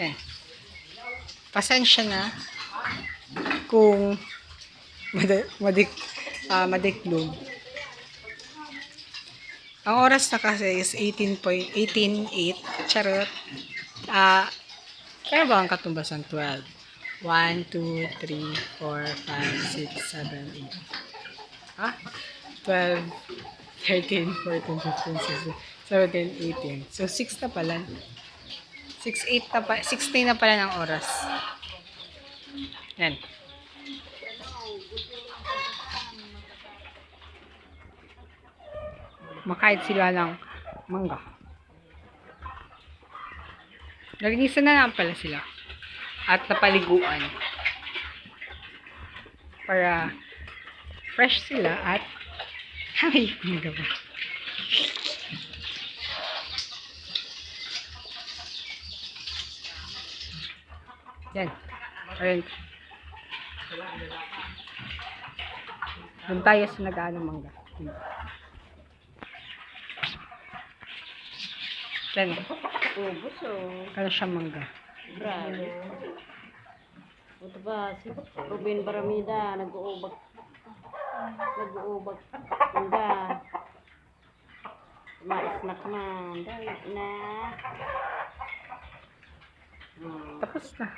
Yan. Pasensya na kung madi madik ah, madiklog. Ang oras na kasi is 18.188. Charot. Ah, kaya ba ang katumbasan? 12. 1, 2, 3, 4, 5, 6, 7, 8. Ah? 12, 13, 14, 15, 16, 17, 18. So, 6 na pala. 6, 8 na pa, 16 na pala ng oras. Yan. Makahit sila ng mangga. Nalinisan na lang pala sila. At napaliguan. Para fresh sila at ay, mangga ba? Yan. Ayun. Doon tayo sa nag-ano mangga. Yan. Ubus oh. Ano siya mangga? Grabe. Ito ba, si Ruben Baramida, nag-uubag. Nag-uubag. Hangga. Mais-snack man. Dali na. Tapos na.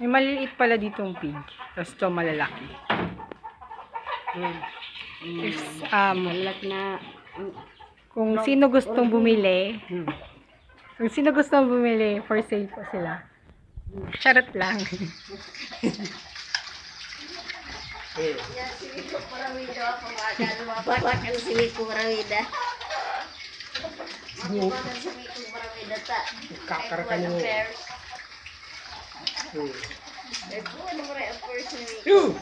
May maliliit pala ditong pig. Tapos ito malalaki. Hmm. If, um, Malak na. Kung sino gustong bumili, Hmm. kung sino gustong bumili, for sale po sila. Charot lang. Yan, si Miko Paramida ako mapapakan si Miko Paramida. Mapapakan si Miko Paramida ta. Kakar ka niyo. Eh, po, ano mo rin ang first ni Miko?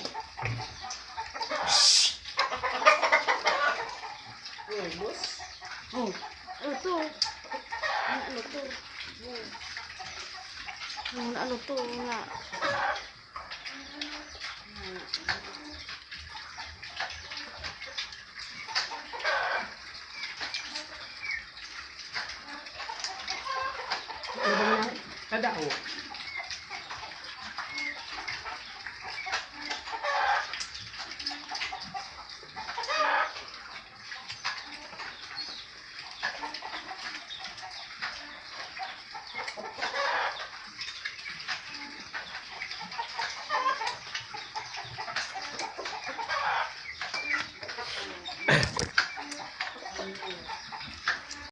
Ubus? Oh, ano to? Ano, to? Oh. Ano, ano to đạo